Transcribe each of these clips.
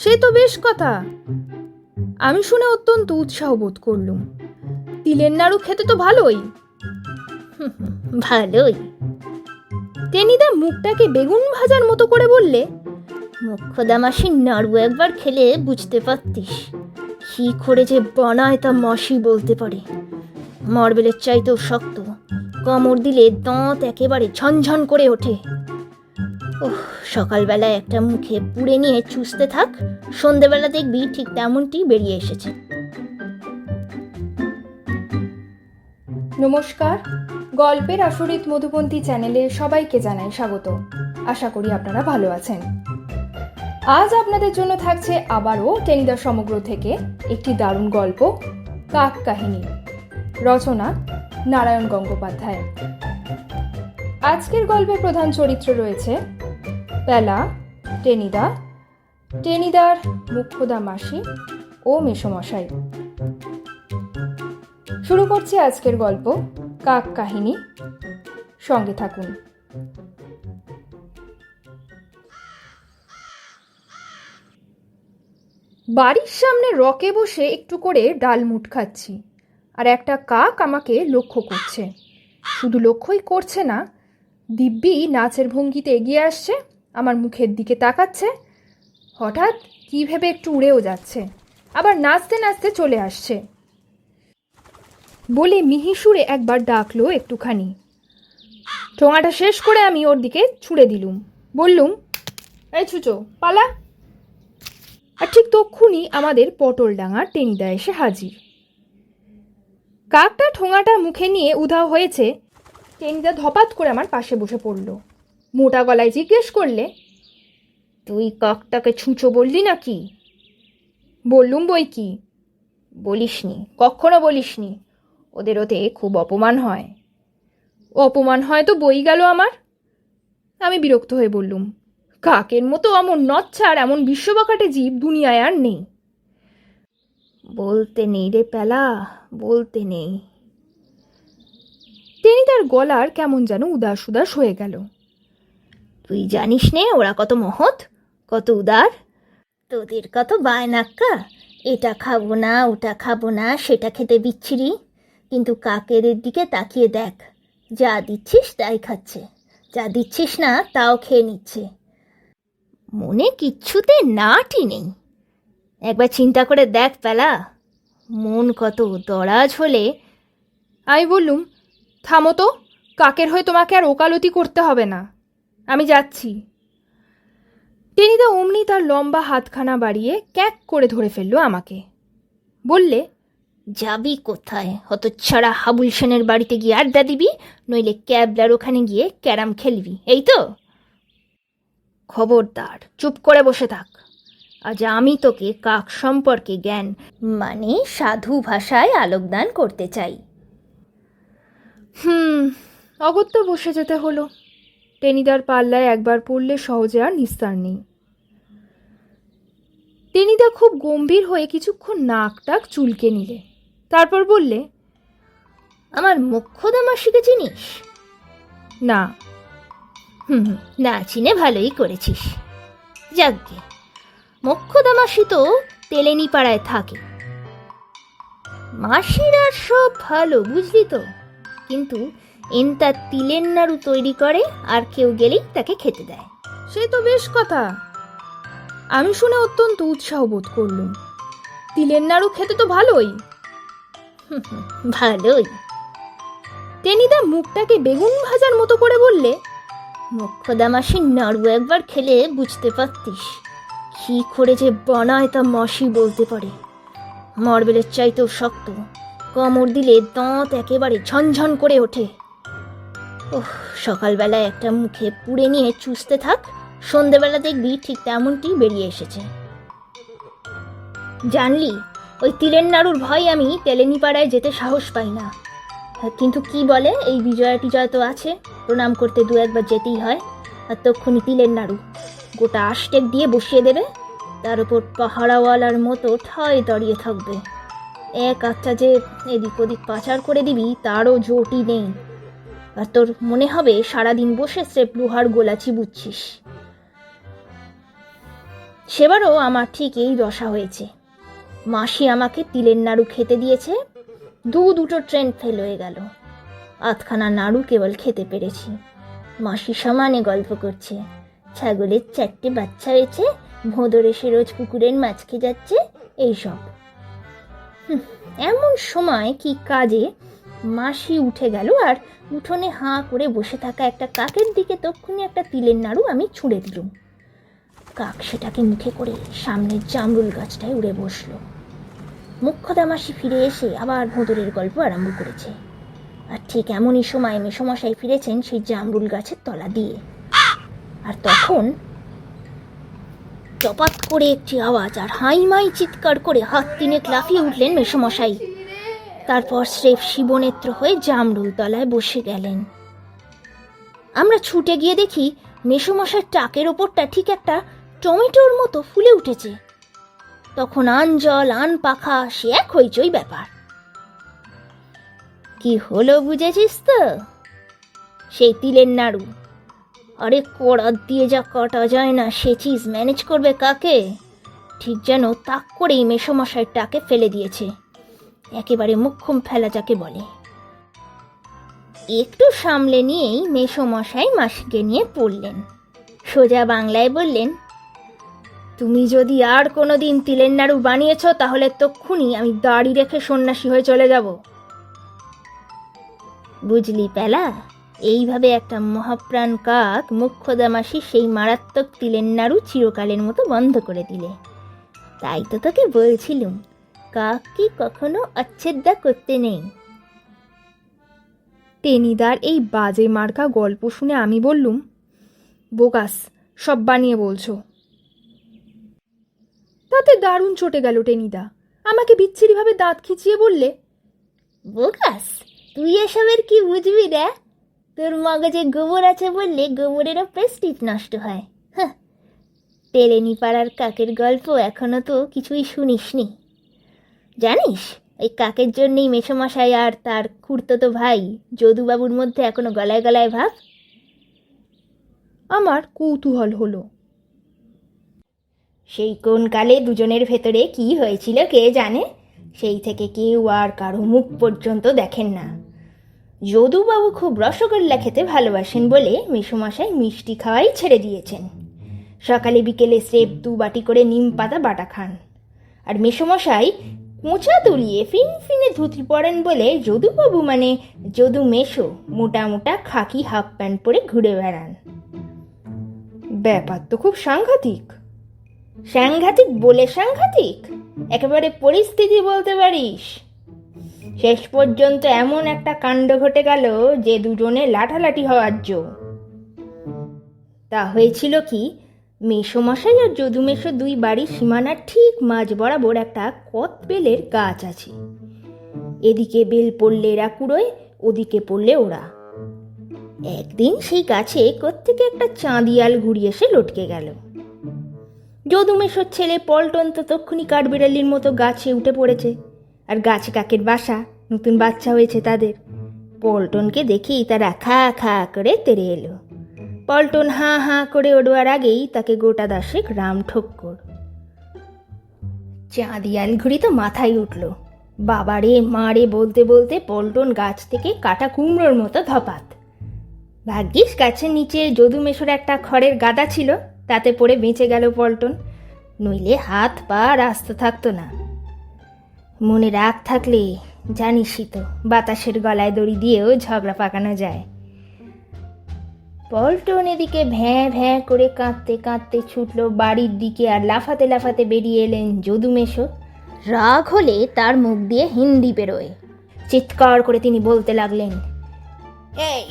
সে তো বেশ কথা। আমি শুনে অত্যন্ত উৎসাহ বোধ করলুম। তিলের নাড়ু খেতে তো ভালোই। ভালোই। টেনিদা মুখটাকে বেগুন ভাজার মতো করে বললে মুখ্যদা মাসির নাড়ু একবার খেলে বুঝতে পারতিস কি করে যে বানায় তা মাসি বলতে পারে। মার্বেলের চাইতেও শক্ত কামড় দিলে দাঁত একেবারে ঝনঝন করে ওঠে। ওহ সকালবেলা একটা মুখে পুড়ে নিয়ে চুষতে থাক, সন্ধেবেলা দেখবি ঠিক তেমনটি বেরিয়ে এসেছে। নমস্কার, গল্পের আসরিত মধুপন্থী চ্যানেলে সবাইকে জানাই স্বাগত। আশা করি আপনারা ভালো আছেন। আজ আপনাদের জন্য থাকছে আবারও টেনিদা সমগ্র থেকে একটি দারুণ গল্প, কাক কাহিনী, রচনা নারায়ণ গঙ্গোপাধ্যায়। আজকের গল্পে প্রধান চরিত্র রয়েছে পেলা টেনিদা টেনিদার, মুখ্যদা মাসি ও মেসমশাই। শুরু করছি আজকের গল্প, কাক কাহিনী। সঙ্গে থাকুন। বাড়ির সামনে রকে বসে একটু করে ডাল মুট খাচ্ছি, আর একটা কাক আমাকে লক্ষ্য করছে। শুধু লক্ষ্যই করছে না, দিব্যি নাচের ভঙ্গিতে এগিয়ে আসছে। আমার মুখের দিকে তাকাচ্ছে। হঠাৎ কী ভেবে একটু উড়েও যাচ্ছে। আবার নাচতে নাচতে চলে আসছে। বলে মিহি সুরে একবার ডাকলো একটুখানি। ঠোঙাটা শেষ করে আমি ওর দিকে ছুঁড়ে দিলুম। বললুম, এই ছুচো, পালা। আর ঠিক তক্ষুনি আমাদের পটল ডাঙার টেনিদা এসে হাজির। কাকটা ঠোঙাটা মুখে নিয়ে উধাও হয়েছে। টেনিদা ধপাত করে আমার পাশে বসে পড়ল। মোটা গলায় জিজ্ঞেস করলে, তুই কাকটাকে ছুঁচো বললি নাকি? বললুম বই কি? বলিসনি, কখনো বলিসনি, ওদের ওতে খুব অপমান হয়। অপমান হয় তো বই গেল আমার? আমি বিরক্ত হয়ে বললুম, কাকের মতো অমন নচ্ছার, এমন বিশ্ববাকাটে জীব দুনিয়ায় আর নেই। বলতে নেই রে পেলা, বলতে নেই। তিনি তার গলার কেমন যেন উদাস উদাস হয়ে গেল। তুই জানিস নে, ওরা কত মহৎ, কত উদার। তোদের কত বায়নাক্কা এটা খাব না, ওটা খাব না, সেটা খেতে বিচ্ছিরি। কিন্তু কাকেদের দিকে তাকিয়ে দেখ, যা দিচ্ছিস তাই খাচ্ছে। যা দিচ্ছিস না, তাও খেয়ে নিচ্ছে। মনে কিচ্ছুতে নাটি নেই। একবার চিন্তা করে দেখ পেলা, মন কত দরাজ হলে। আমি বললুম, থামো তো, কাকের হয়ে তোমাকে আর ওকালতি করতে হবে না। আমি যাচ্ছি। টেনিদা অমনি তার লম্বা হাতখানা বাড়িয়ে ক্যাক করে ধরে ফেলল আমাকে। বললে, যাবি কোথায়? হতচ্ছাড়া হাবুল সেনের বাড়িতে গিয়ে আড্ডা দিবি, নইলে ক্যাবলার ওখানে গিয়ে ক্যারাম খেলবি, এই তো? খবরদার, চুপ করে বসে থাক। আজ আমি তোকে কাক সম্পর্কে জ্ঞান মানে সাধু ভাষায় আলোকদান করতে চাই। হুম, অগত্য বসে যেতে হলো। টেনিদার পাল্লায় একবার পড়লে সহজে আর নিস্তার নেই। টেনিদা খুব গম্ভীর হয়ে কিছুক্ষণ নাক টাক চুলকে নিলে। তারপর বললে, আমার মুখ্যদা মাসিকে চিনিস? না। হুম, না, চিনে ভালোই করেছিস। যাকগে মুখ্যদা মাসি তো তেলেনি পাড়ায় থাকে। মাসিরা সব ভালো, বুঝলি তো? কিন্তু এনতা তিলের নাড়ু তৈরি করে আর কেউ গেলেই তাকে খেতে দেয়। সে তো বেশ কথা। আমি শুনে অত্যন্ত উৎসাহ বোধ করলুম। তিলের নাড়ু খেতে তো ভালোই। ভালোই। টেনিদা মুখটাকে বেগুন ভাজার মতো করে বললে মুখ্যদা মাসির নাড়ু একবার খেলে বুঝতে পারতিস কি করে যে বানায় তা মাসি বলতে পারে। মার্বেলের চাইতেও শক্ত কামড় দিলে দাঁত একেবারে ঝনঝন করে ওঠে। ওহ সকালবেলা একটা মুখে পুড়ে নিয়ে চুষতে থাক সন্ধেবেলা দেখবি ঠিক তেমনটি বেরিয়ে এসেছে। জানলি ওই তিলের নাড়ুর ভয় আমি তেলেনি পাড়ায় যেতে সাহস পাই না। হ্যাঁ, কিন্তু কি বলে এই বিজয়া টিজয় তো আছে প্রণাম করতে দু একবার যেতেই হয়। আর তক্ষুনি তিলের নাড়ু গোটা আষ্টেক দিয়ে বসিয়ে দেবে তার উপর পাহারাওয়ালার মতো ঠায় দাঁড়িয়ে থাকবে। এক আচ্ছা যে এদিক ওদিক পাচার করে দিবি তারও জোটই নেই। আর তোর মনে হবে সারাদিন বসে স্রেপ লোহার গোলাচি বুঝছিস? সেবারও আমার ঠিক এই দশা হয়েছে। মাসি আমাকে তিলের নাড়ু খেতে দিয়েছে, দু দুটো ট্রেন ফেল হয়ে গেল। আধখানা নাড়ু কেবল খেতে পেরেছি। মাসি সমানে গল্প করছে, ছাগলের চারটে বাচ্চা হয়েছে, ভোঁদর এসে রোজ পুকুরের মাছ খেয়ে যাচ্ছে, এইসব। এমন সময় কি কাজে মাসি উঠে গেল আর উঠোনে হাঁ করে বসে থাকা একটা কাকের দিকে তক্ষুনি একটা তিলের নাড়ু আমি ছুঁড়ে দিলুম। কাক সেটাকে মুখে করে সামনের জামরুল গাছটায় উড়ে বসল। মুখ্যদা মাসি ফিরে এসে আবার ভোঁদরের গল্প আরম্ভ করেছে। আর ঠিক এমনই সময় মেসমশাই ফিরেছেন সেই জামরুল গাছের তলা দিয়ে। আর তখন চপাত করে একটি আওয়াজ আর হাই মাই চিৎকার করে হাত তিনেক লাফিয়ে উঠলেন মেসমশাই। তারপর স্রেফ শিবনেত্র হয়ে জামরুল তলায় বসে গেলেন। আমরা ছুটে গিয়ে দেখি মেসমশার টাকের ওপরটা ঠিক একটা টমেটোর মতো ফুলে উঠেছে। তখন আন জল আন পাখা সে এক হইচই ব্যাপার। কি হলো বুঝেছিস তো? সেই তিলের নাড়ু। আরে কড়াত দিয়ে যা কাটা যায় না, সে চিজ ম্যানেজ করবে কাকে? ঠিক যেন তাক করেই মেসমশাই টাকে ফেলে দিয়েছে। একেবারে মুখ্যম ফেলা যাকে বলে। একটু সামলে নিয়েই মেসমশাই মাসিকে নিয়ে পড়লেন। সোজা বাংলায় বললেন, তুমি যদি আর কোনো দিন তিলের নাড়ু বানিয়েছ, তাহলে তক্ষুনি আমি দাড়ি রেখে সন্ন্যাসী হয়ে চলে যাব। বুঝলি পেলা? এইভাবে একটা মহাপ্রাণ কাক মুখ্যদামাসি সেই মারাত্মক তিলের নাড়ু চিরকালের মতো বন্ধ করে দিলে। তাই তো তোকে বলছিলুম কাক কি কখনো অচ্ছেদ্যা করতে নেই। টেনিদার এই বাজে মার্কা গল্প শুনে আমি বললুম, বোকাস, সব বানিয়ে বলছো। তাতে দারুণ চটে গেল টেনিদা। আমাকে বিচ্ছিরিভাবে দাঁত খিচিয়ে বললে, বোকাস, তুই এসবের কি বুঝবি রে? তোর মগজে গোবর আছে বললে গোবরেরও প্রেস্টিজ নষ্ট হয়। হ্যাঁ তেলেনি পাড়ার কাকের গল্প এখনও তো কিছুই শুনিসনি। জানিস? ওই কাকের জন্যই মেসমশাই আর তার খুড়তো ভাই যদুবাবুর মধ্যে এখনও গলায় গলায় ভাব। আমার কৌতূহল হলো। সেই কোন কালে দুজনের ভেতরে কি হয়েছিল কে জানে? সেই থেকে কেউ আর কারও মুখ পর্যন্ত দেখেন না। যদুবাবু খুব রসগোল্লা খেতে ভালোবাসেন বলে মেসোমশাই মিষ্টি খাওয়াই ছেড়ে দিয়েছেন। সকালে বিকেলে স্রেপ দু বাটি করে নিম পাতা বাটা খান। আর মেসোমশাই মোচা তুলিয়ে ফিনফিনে ধুতি পরেন বলে যদুবাবু মানে যদু মেশো মোটা মোটা খাকি হাফ প্যান্ট পরে ঘুরে বেড়ান। ব্যাপার তো খুব সাংঘাতিক। সাংঘাতিক বলে সাংঘাতিক? একেবারে পরিস্থিতি বলতে পারিস। শেষ পর্যন্ত এমন একটা কাণ্ড ঘটে গেল যে দুজনে লাঠালাঠি হওয়ার জো। তা হয়েছিল কি মেসোমশাই আর যদুমেশো দুই বাড়ির সীমানার ঠিক মাঝ বরাবর একটা কত বেলের গাছ আছে। এদিকে বেল পড়লে এরা কুড়োয়, ওদিকে পড়লে ওরা। একদিন সেই গাছে কোত্থেকে একটা চাঁদিয়াল ঘুরিয়ে এসে লটকে গেল। যদুমেশর ছেলে পল্টন তো তক্ষুনি কাঠবিড়ালির মতো গাছে উঠে পড়েছে। আর গাছে কাকের বাসা, নতুন বাচ্চা হয়েছে তাদের। পল্টনকে দেখেই তারা খা খা করে তেরে এলো। পল্টন হাঁ হাঁ করে ওড়োয়ার আগেই তাকে গোটা দাসেক রাম ঠক্কর। চাঁদিয়াল ঘুড়ি তো মাথায় উঠল। বাবারে, মারে বলতে বলতে পল্টন গাছ থেকে কাটা কুমড়োর মতো ধপাত। ভাগ্যিস গাছের নিচে যদুমেশর একটা খড়ের গাদা ছিল, তাতে পড়ে বেঁচে গেল পল্টন। নইলে হাত পা রাস্তা থাকতো না। মনে রাগ থাকলে, জানিসই তো, বাতাসের গলায় দড়ি দিয়েও ঝগড়া পাকানো যায়। পল্টন এদিকে ভ্যাঁ ভ্যাঁ করে কাঁদতে কাঁদতে ছুটলো বাড়ির দিকে আর লাফাতে লাফাতে বেরিয়ে এলেন যদুমেশো রাগ হলে তার মুখ দিয়ে হিন্দি বেরোয়। চিৎকার করে তিনি বলতে লাগলেন এই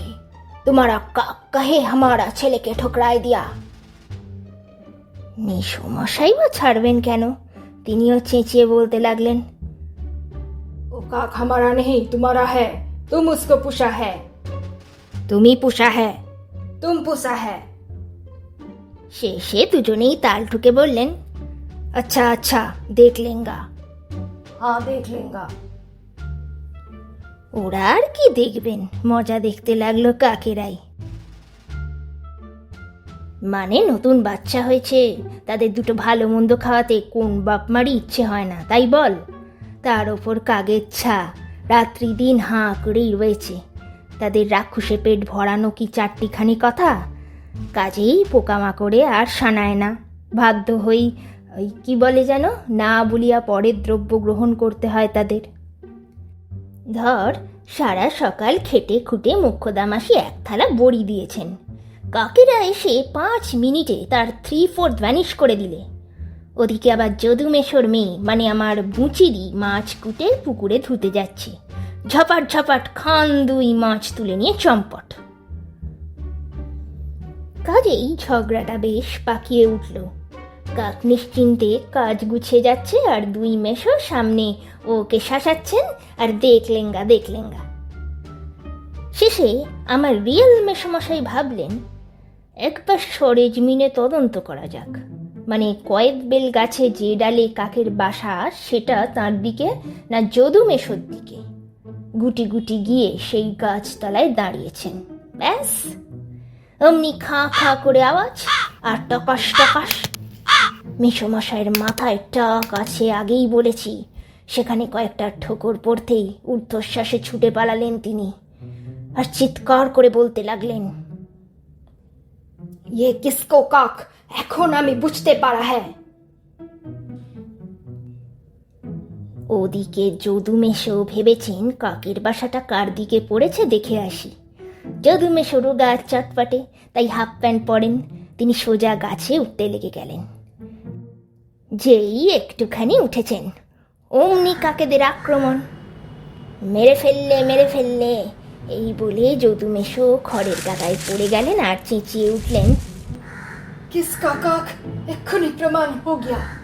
তোমারা কাহে হামারা ছেলেকে ঠোকরায় দিয়া? নিশু মশাই বা ছাড়বেন কেন? তিনিও চেঁচিয়ে বলতে লাগলেন ও কাক হামারা নেই তোমারা হ্যাঁ তুম উসকো পুষা হ্যাঁ। তুমি পুষা হ্যাঁ তুম পুষা হ্যাঁ শেষে দুজনেই তাল ঠুকে বললেন আচ্ছা আচ্ছা দেখ লেঙ্গা। হ্যাঁ দেখ লেঙ্গা। ওরা আর কি দেখবেন? মজা দেখতে লাগল কাকেরাই। মানে নতুন বাচ্চা হয়েছে তাদের দুটো ভালো মন্দ খাওয়াতে কোন বাপ মারি ইচ্ছে হয় না তাই বল? তার ওপর কাগের ছা রাত্রি দিন হাঁ করেই রয়েছে। তাদের রাক্ষসে পেট ভরানো কি চারটিখানি কথা? কাজেই পোকামাকড়ে আর সানায় না। বাধ্য হই, ওই কি বলে যেন, না বলিয়া পরের দ্রব্য গ্রহণ করতে হয় তাদের। ধর, সারা সকাল খেটে খুঁটে মুখ্যদামাসি এক থালা বড়ি দিয়েছেন। কাকেরা এসে পাঁচ মিনিটে তার থ্রি ফোর্থ ভ্যানিশ করে দিলে। ওদিকে আবার যদুমেশর মেয়ে মানে আমার বুচিরি মাছ কুটে পুকুরে ধুতে যাচ্ছে। ঝপাট ঝপাট খান দুই মাছ তুলে নিয়ে চম্পট। কাজেই ঝগড়াটা বেশ পাকিয়ে উঠল। কাক নিশ্চিন্তে কাজ গুছিয়ে যাচ্ছে আর দুই মেশো সামনে ওকে শাসাচ্ছেন আর দেখলেঙ্গা দেখলেঙ্গা। শেষে আমার রিয়েল মেশমশাই ভাবলেন, একবার সরেজমিনে তদন্ত করা যাক। মানে কয়েক বেল গাছে যে ডালে কাকের বাসা, সেটা তার দিকে না যদু মেশোর দিকে। গুটি গুটি গিয়ে সেই গাছতলায় দাঁড়িয়েছেন। ব্যাস, অমনি খা খা করে আওয়াজ আর টকাস টকাস মেসমশাইয়ের মাথায় টাক আছে, আগেই বলেছি। সেখানে কয়েকটা ঠোকর পড়তেই ঊর্ধ্বশ্বাসে ছুটে পালালেন তিনি আর চিৎকার করে বলতে লাগলেন ইয়ে কিসকো কাক? এখন আমি বুঝতে পারা হ্যাঁ ওদিকে যদুমেশও ভেবেছেন কাকের বাসাটা কার দিকে পড়েছে দেখে আসি। যদুমেশরও গাছ চটপটে তাই হাফ প্যান্ট পরেন, তিনি সোজা গাছে উঠতে লেগে গেলেন। যেই একটুখানি উঠেছেন। অমনি কাকেদের আক্রমণ। মেরে ফেললে মেরে ফেললে, এই বলে যদুমেশো খড়ের গাদায় পড়ে গেলেন আর চেঁচিয়ে উঠলেন কিসকা কাক এক্ষুনি প্রমাণ হো গিয়া।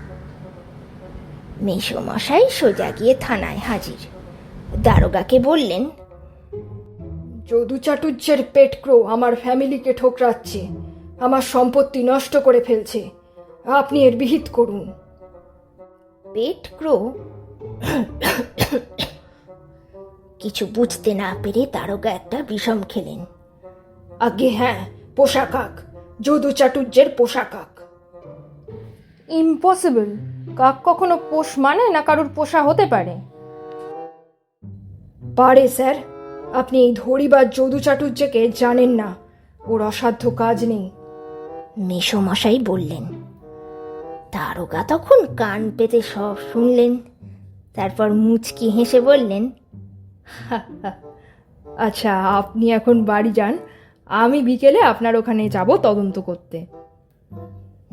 মেশো মশাই সোজা গিয়ে থানায় হাজির। দারোগাকে বললেন যদু চাটুর্যের পেট ক্রো আমার ফ্যামিলিকে ঠোকরাচ্ছে আমার সম্পত্তি নষ্ট করে ফেলছে আপনি এর বিহিত করুন। পেট ক্রো কিছু বুঝতে না পেরে দারোগা একটা বিষম খেলেন। আগে হ্যাঁ পোষা কাক যদু চাটুর্যের পোষা কাক ইম্পসিবল। কাক কখনো পোষ মানে না কারুর পোষা হতে পারে? পারে স্যার। আপনি এই ধরি বা যদু চাটুর্যকে জানেন না। ওর অসাধ্য কাজ নেই। মেশো মশাই বললেন দারোগা তখন কান পেতে সব শুনলেন। তারপর মুচকি হেসে বললেন আচ্ছা আপনি এখন বাড়ি যান। আমি বিকেলে আপনার ওখানে যাব তদন্ত করতে।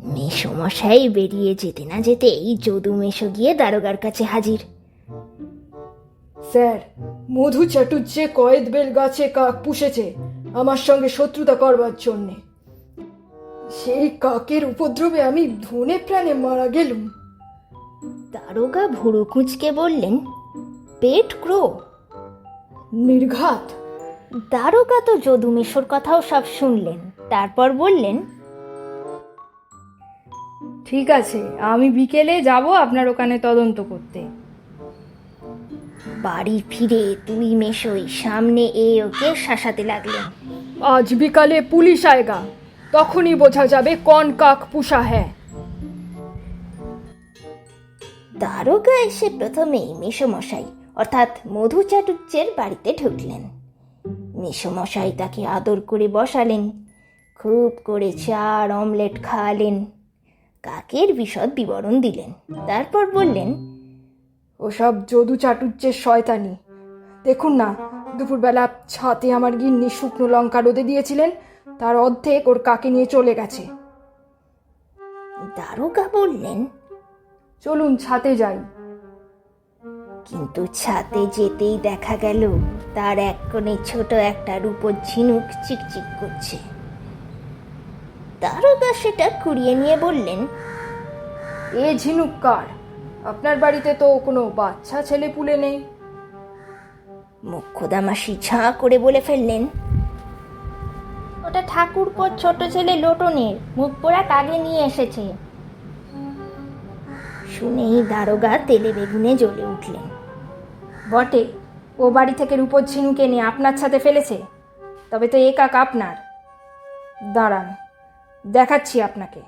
মেশো মশাই বেরিয়ে যেতে না যেতে এই যদু মেশো গিয়ে দারোগার কাছে হাজির। স্যার মধু চাটুর্যে কয়েদ বেল গাছে কাক পুষেছে আমার সঙ্গে শত্রুতা করবার জন্যে। সেই কাকের উপদ্রবে আমি ধনে প্রাণে মারা গেলুম। দারোগা ভুরু কুঁচকে বললেন পেট ক্রো। নির্ঘাত। দারোগা তো যদু যদুমেশোর কথাও সব শুনলেন তারপর বললেন ঠিক আছে আমি বিকেলে যাব আপনার ওখানে তদন্ত করতে। বাড়ি ফিরে দুই মেশোই সামনে এ ওকে শাসাতে লাগলেন আজ বিকালে পুলিশ আয়গা তখনই বোঝা যাবে কোন কাক পুষা হ্যাঁ। দারোগা এসে প্রথমেই মেশোমশাই অর্থাৎ মধু চাটুর্যের বাড়িতে ঢুকলেন। মেশোমশাই তাকে আদর করে বসালেন খুব করে চার অমলেট খাওয়ালেন। কাকের বিশদ বিবরণ দিলেন। তারপর বললেন ওসব যদু চাটুর্যের শয়তানি। দেখুন না দুপুরবেলা ছাতে আমার গিন্নি শুকনো লঙ্কা রোদে দিয়েছিলেন তার অর্ধেক ওর কাকে নিয়ে চলে গেছে। দারোগা বললেন চলুন ছাতে যাই। কিন্তু ছাতে যেতেই দেখা গেল তার এক কোণে ছোট একটা রূপোর ঝিনুক চিকচিক করছে। দারোগা সেটা কুড়িয়ে নিয়ে বললেন এ ঝিনুক কার আপনার বাড়িতে তো কোনো বাচ্চা ছেলে পুলে নেই? মুখ্যদামাসি ঝাঁ করে বলে ফেললেন ওটা ঠাকুরপোর ছোট ছেলে লোটনের মুখ পোড়া কাগে নিয়ে এসেছে। শুনেই দারোগা তেলে বেগুনে জ্বলে উঠলেন বটে ও বাড়ি থেকে রূপোর ঝিনুক এনে আপনার ছাতে ফেলেছে তবে তো এ কাক আপনার। দাঁড়ান দেখাচ্ছি আপনাকে।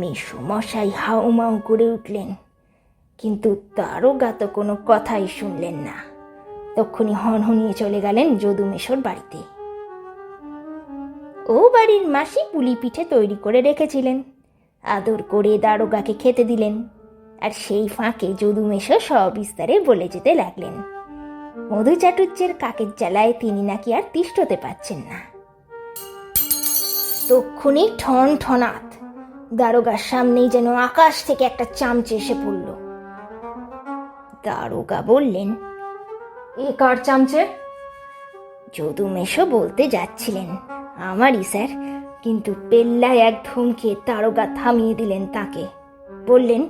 মেসোমশাই হাউমাউ করে উঠলেন, কিন্তু দারোগা তো কোনো কথাই শুনলেন না। তক্ষুনি হনহনিয়ে চলে গেলেন যদু মেশোর বাড়িতে। ও বাড়ির মাসি পুলি পিঠে তৈরি করে রেখেছিলেন, আদর করে দারোগাকে খেতে দিলেন, আর সেই ফাঁকে যদু মেশো সবিস্তারে বলে যেতে লাগলেন। মধু চাটুর্যের কাকের জ্বালায় তিনি নাকি আর তিষ্ঠতে পাচ্ছেন না। তক্ষুনি ঠন ঠনাত। দারোগার সামনেই যেন আকাশ থেকে একটা চামচে এসে পড়ল। দারোগা বললেন এ কার চামচে? যদু মেশো বলতে যাচ্ছিলেন আমারই স্যার কিন্তু পেল্লায় এক ধুমকে দারোগা থামিয়ে দিলেন তাকে। বললেন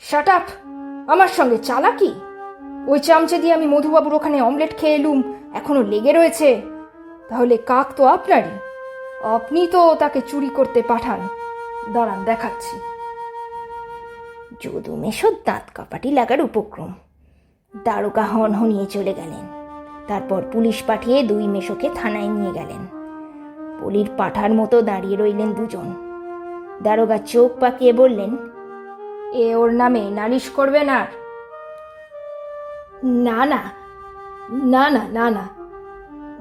শাট আপ! আমার সঙ্গে চালাকি? ওই চামচে দিয়ে আমি মধুবাবুর ওখানে অমলেট খেয়ে এলুম এখনও লেগে রয়েছে। তাহলে কাক তো আপনারই? আপনি তো তাকে চুরি করতে পাঠান। দাঁড়ান দেখাচ্ছি। যদু মেশো দাঁত কাপাটি লাগার উপক্রম। দারোগা হনহনিয়ে চলে গেলেন। তারপর পুলিশ পাঠিয়ে দুই মেশোকে থানায় নিয়ে গেলেন। পুলির পাঠার মতো দাঁড়িয়ে রইলেন দুজন। দারোগা চোখ পাকিয়ে বললেন এ ওর নামে নালিশ করবেন আর না না না না না না।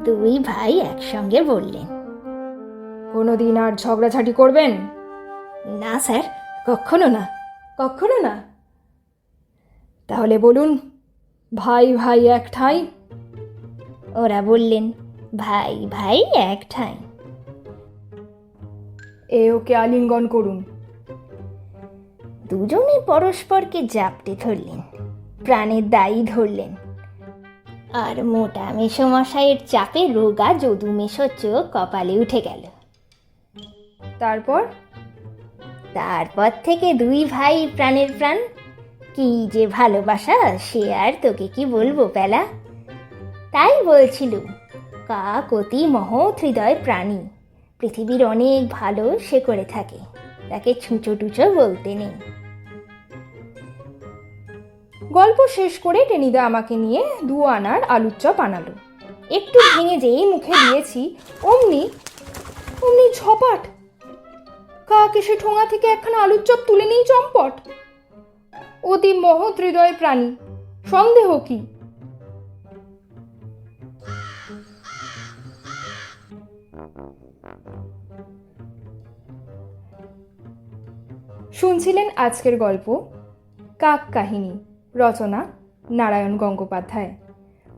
দুই ভাই একসঙ্গে বললেন কোনোদিন আর ঝগড়াঝাটি করবেন? না স্যার কখনো না। কখনো না? তাহলে বলুন ভাই ভাই এক ঠাঁই? ওরা বললেন ভাই ভাই এক ঠাঁই। এ ওকে আলিঙ্গন করুন। দুজনে পরস্পরকে জাপটে ধরলেন প্রাণের দায়ী ধরলেন। আর মোটা মেসোমশাইয়ের চাপে রোগা যদু মেশো চোখ কপালে উঠে গেল। তারপর? তারপর থেকে দুই ভাই প্রাণের প্রাণ। কি যে ভালোবাসা সে আর তোকে কি বলব পেলা? তাই বলছিলুম কাক অতি মহৎ হৃদয় প্রাণী। পৃথিবীর অনেক ভালো সে করে থাকে তাকে ছুঁচো টুচো বলতে নেই। গল্প শেষ করে টেনিদা আমাকে নিয়ে দু আনার আলুর চপ আনালো। একটু ভেঙে যেই মুখে দিয়েছি অমনি অমনি ঝপাট কাক এসে ঠোঙা থেকে একখানা আলুর চপ তুলে নেই চম্পট? অতি মহৎ হৃদয় প্রাণী, সন্দেহ কি? শুনছিলেন আজকের গল্প, কাক কাহিনী, রচনা, নারায়ণ গঙ্গোপাধ্যায়।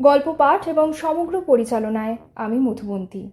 গল্প পাঠ এবং সমগ্র পরিচালনায় আমি মধুবন্তী